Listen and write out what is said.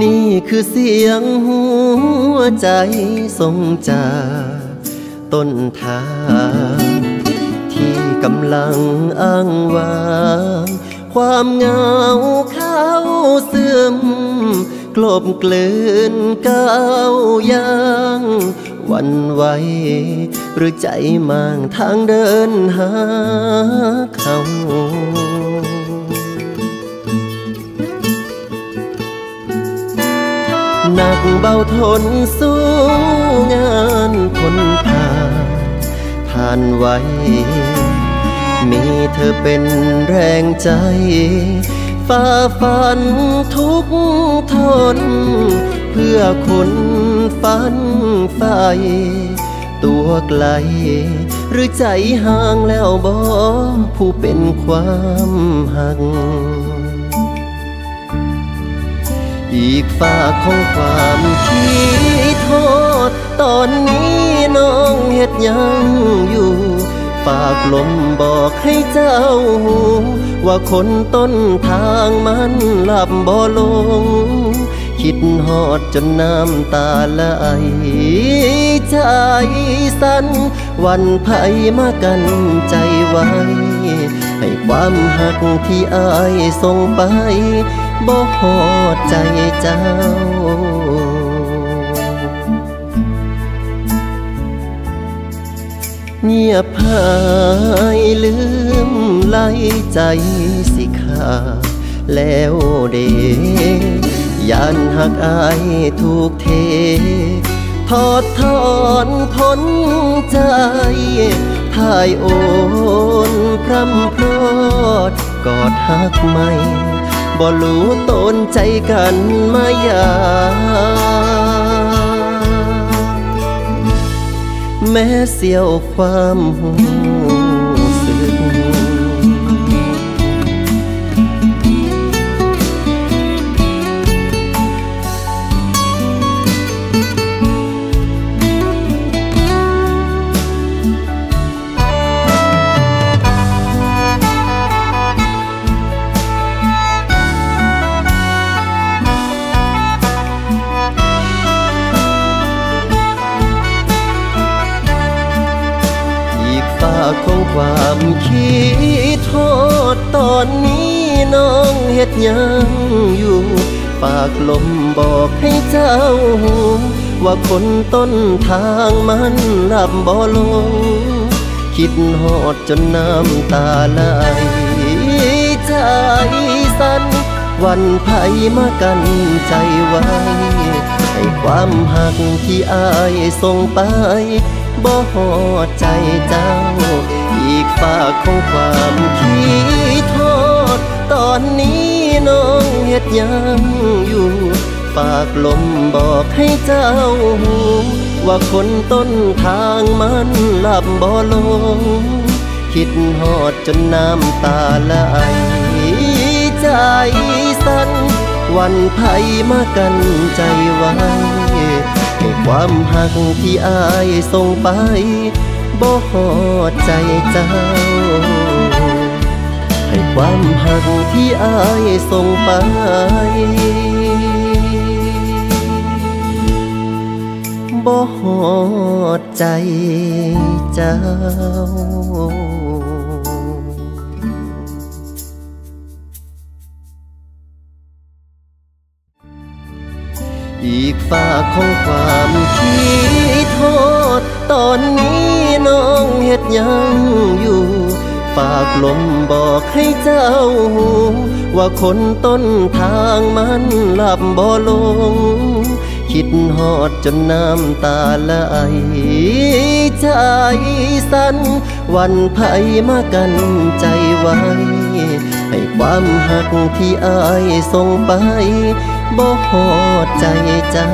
นี่คือเสียงหัวใจส่งจากต้นทางที่กำลังอ้างว้าง ความเหงาเข้าซึมกลบกลืนก้าวยางวันไหวหรือใจมางทางเดินหาเขา เบาทนสู้งานคนผ่านผ่านไว้ มีเธอเป็นแรงใจฝ่าฟันทุกทน เพื่อคนฝันไฟตัวไกล หรือใจห่างแล้วบ่ผู้เป็นความหัก อีกฝากของความคิดโทษ ตอนนี้น้องเฮ็ดยังอยู่ ฝากลมบอกให้เจ้าหูว่าคนต้นทางมันหลับบ่ลง คิดหอดจนน้ำตาไหลใจสั่นวันไผมากันใจไว้ ให้ความหักที่อายส่งไปบ่หอดใจเจ้าเงียบหายลืมไหลใจสิขาดแล้วเดยานหักอายถูกเท ทอดทอนพ้นใจ ทายโอนพรำพรอดกอดหักไม่บ่รู้ตนใจกันมายา แม้เสียวความหูสึก ของความคิดโทษตอนนี้น้องเฮ็ดยังอยู่ ฝากลมบอกให้เจ้าหูว่าคนต้นทางมันหลับบ่ลง คิดหอดจนน้ำตาไหลใจสั่นวันไผมากันใจไว้ให้ความหักที่อายส่งไป บ่หอดใจเจ้า อีกฝากของความคิดโทษ ตอนนี้น้องเฮ็ดยังอยู่ ฝากลมบอกให้เจ้าหูว่าคนต้นทางมันหลับบ่ลง คิดหอดจนน้ำตาไหลใจสั่นวันไผมากันใจไว้ ความหักที่อายส่งไปบ่หอดใจเจ้า ให้ความหักที่อายส่งไปบ่หอดใจเจ้า อีกฝากของความคิดโทษ ตอนนี้น้องเฮ็ดยังอยู่ ฝากลมบอกให้เจ้าหูว่าคนต้นทางมันหลับบ่ลง คิดหอดจนน้ำตาไหลใจสั่นวันไผมากันใจไว้ ให้ความหักที่อายส่งไป บ่หอดใจเจ้า